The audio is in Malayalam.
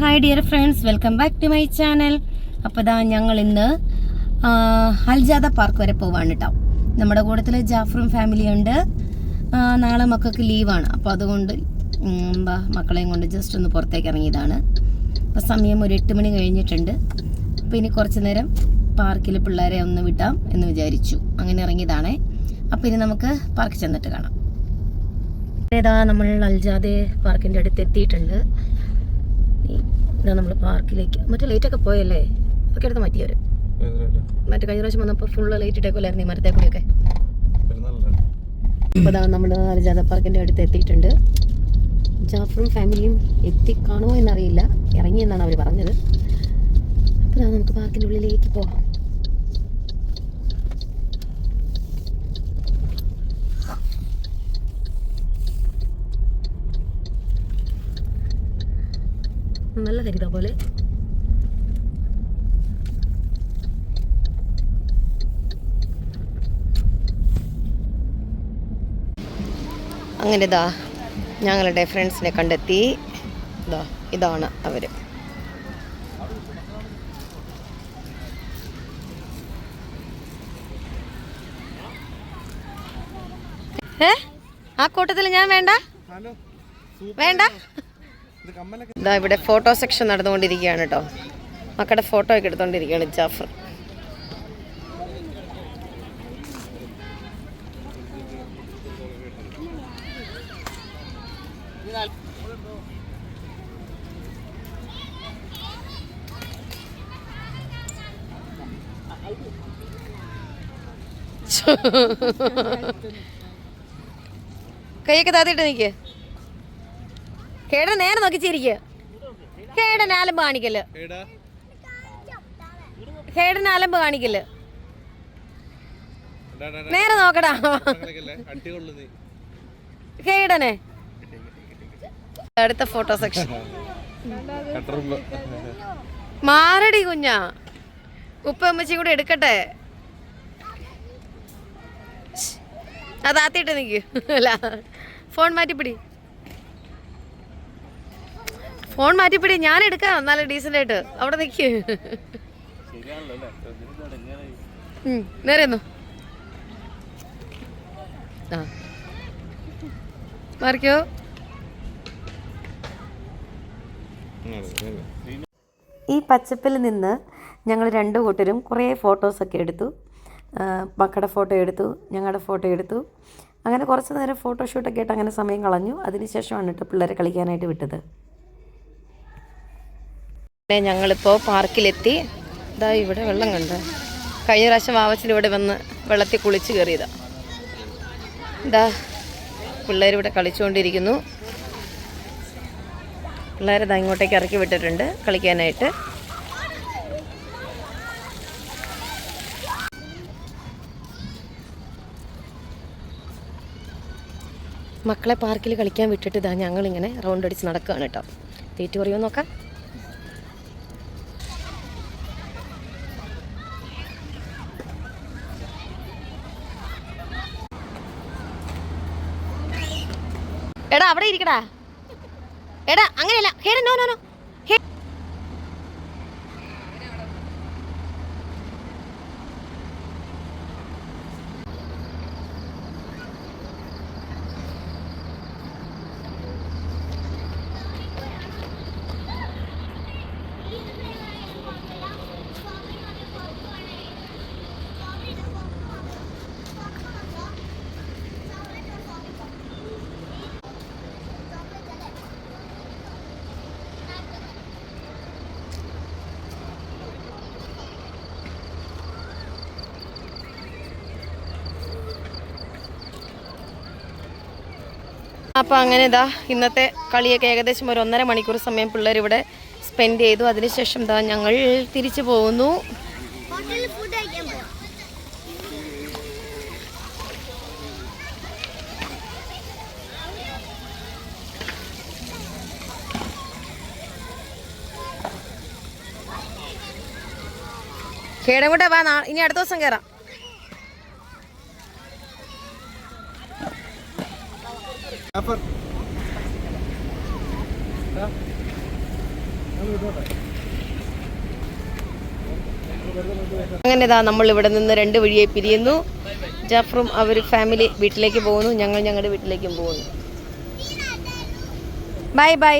Hi dear friends welcome back to my channel അപ്പോൾ ഇതാ ഞങ്ങൾ ഇന്ന് അൽജാദ പാർക്ക് വരെ പോവാണ് കേട്ടോ നമ്മുടെ കൂട്ടത്തിൽ ജാഫറും ഫാമിലി ഉണ്ട്. നാളെ മക്കൾക്ക് ലീവാണ് അപ്പോൾ അതുകൊണ്ട് മക്കളെയും കൊണ്ട് ജസ്റ്റ് ഒന്ന് പുറത്തേക്ക് ഇറങ്ങിയതാണ്. അപ്പോൾ സമയം ഒരു എട്ട് മണി കഴിഞ്ഞിട്ടുണ്ട്. അപ്പോൾ ഇനി കുറച്ച് നേരം പാർക്കിൽ പിള്ളേരെ ഒന്ന് വിടാം എന്ന് വിചാരിച്ചു. അങ്ങനെ ഇറങ്ങിയതാണേ. അപ്പോൾ ഇനി നമുക്ക് പാർക്ക് ചെന്നിട്ട് കാണാം. ഏതാ നമ്മൾ അൽജാദെ പാർക്കിന്റെ അടുത്ത് എത്തിയിട്ടുണ്ട്. ഇതാ നമ്മൾ പാർക്കിലേക്ക്. മറ്റേ ലൈറ്റൊക്കെ പോയല്ലേ? അതൊക്കെ എടുത്ത് മാറ്റിയവർ മറ്റേ കഴിഞ്ഞ പ്രാവശ്യം വന്നപ്പോൾ ഫുള്ള് ലൈറ്റ് ഇട്ടേക്കല്ലായിരുന്നു ഈ മരത്തെ കൂടിയൊക്കെ. അപ്പോൾ ഇതാ നമ്മൾ പാർക്കിന്റെ അടുത്ത് എത്തിയിട്ടുണ്ട്. ജാഫറും ഫാമിലിയും എത്തിക്കാണോ എന്നറിയില്ല. ഇറങ്ങിയെന്നാണ് അവർ പറഞ്ഞത്. അപ്പോൾ നമുക്ക് പാർക്കിന്റെ ഉള്ളിലേക്ക് പോകാം നല്ല കരിത പോലെ. അങ്ങനെ ഇതാ ഞങ്ങളുടെ ഫ്രണ്ട്സിനെ കണ്ടെത്തി. ഇതാ ഇതാണ് അവർ ഏ? ആ കൂട്ടത്തിൽ ഞാൻ വേണ്ട? വേണ്ട? ഇതാ ഇവിടെ ഫോട്ടോ സെക്ഷൻ നടന്നുകൊണ്ടിരിക്കുകയാണ് കേട്ടോ മക്കളുടെ ഫോട്ടോ ഒക്കെ എടുത്തുകൊണ്ടിരിക്കുകയാണ് ജാഫർ. കൈയൊക്കെ താത്തിട്ട് നിൽക്ക് കേട നേരെ നോക്കി ചിരിക്കുക കേടൻ ആലമ്പ് കാണിക്കൽ. കേടൻ ആലമ്പ് കാണിക്കൽ. നേരെ നോക്കടാ. കേടനെ. അടുത്ത ഫോട്ടോ സെക്ഷൻ മാറടി കുഞ്ഞാ. ഉപ്പ അമ്മച്ചി കൂടെ എടുക്കട്ടെ. അതാത്തിട്ട് നിൽക്കൂ അല്ല ഫോൺ മാറ്റിപ്പിടി. ഫോൺ മാറ്റിപ്പിടി ഞാൻ എടുക്കാം. എന്നാലും ഡീസന്റ് ആയിട്ട്. അവിടെ നിൽക്ക് ഉം, നേരെ ഈ പച്ചപ്പിൽ നിന്ന് ഞങ്ങൾ രണ്ട് കൂട്ടരും കുറേ ഫോട്ടോസൊക്കെ എടുത്തു. മക്കളുടെ ഫോട്ടോ എടുത്തു ഞങ്ങളുടെ ഫോട്ടോ എടുത്തു. അങ്ങനെ കുറച്ച് നേരം ഫോട്ടോഷൂട്ടൊക്കെ ആയിട്ട് അങ്ങനെ സമയം കളഞ്ഞു. അതിനുശേഷമാണ് കേട്ടോ പിള്ളേരെ കളിക്കാനായിട്ട് വിട്ടത്. ഞങ്ങളിപ്പോൾ പാർക്കിലെത്തി. ഇതാ ഇവിടെ വെള്ളം കണ്ട. കഴിഞ്ഞ പ്രാവശ്യം വാവച്ചൻ ഇവിടെ വന്ന് വെള്ളത്തിൽ കുളിച്ച് കയറിയതാ. ഇതാ പിള്ളേരിവിടെ കളിച്ചുകൊണ്ടിരിക്കുന്നു പിള്ളേരെ ദാ ഇങ്ങോട്ടേക്ക് ഇറക്കി വിട്ടിട്ടുണ്ട് കളിക്കാനായിട്ട്. മക്കളെ പാർക്കിൽ കളിക്കാൻ വിട്ടിട്ട് ഇതാ ഞങ്ങളിങ്ങനെ റൗണ്ട് അടിച്ച് നടക്കുകയാണ് കേട്ടോ. തീറ്റ് പറയുമോ നോക്കാം. എടാ അവിടെ ഇരിക്കടാ. എടാ അങ്ങനെയല്ല. ഹേടാ നോ നോ നോ. അപ്പോൾ അങ്ങനെ ഇതാ ഇന്നത്തെ കളിയൊക്കെ ഏകദേശം ഒരു ഒന്നര മണിക്കൂർ സമയം പിള്ളേർ ഇവിടെ സ്പെൻഡ് ചെയ്തു. അതിനുശേഷം ഇതാ ഞങ്ങൾ തിരിച്ചു പോകുന്നു. കേടം കൂട്ടാ വാ ഇനി അടുത്ത ദിവസം കയറാം അങ്ങനെ ഇതാ നമ്മൾ ഇവിടെ നിന്ന് രണ്ട് വഴിയെ പിരിയുന്നു. ജാഫറും അവർ ഫാമിലി വീട്ടിലേക്ക് പോകുന്നു. ഞങ്ങൾ ഞങ്ങളുടെ വീട്ടിലേക്കും പോകുന്നു. Bye bye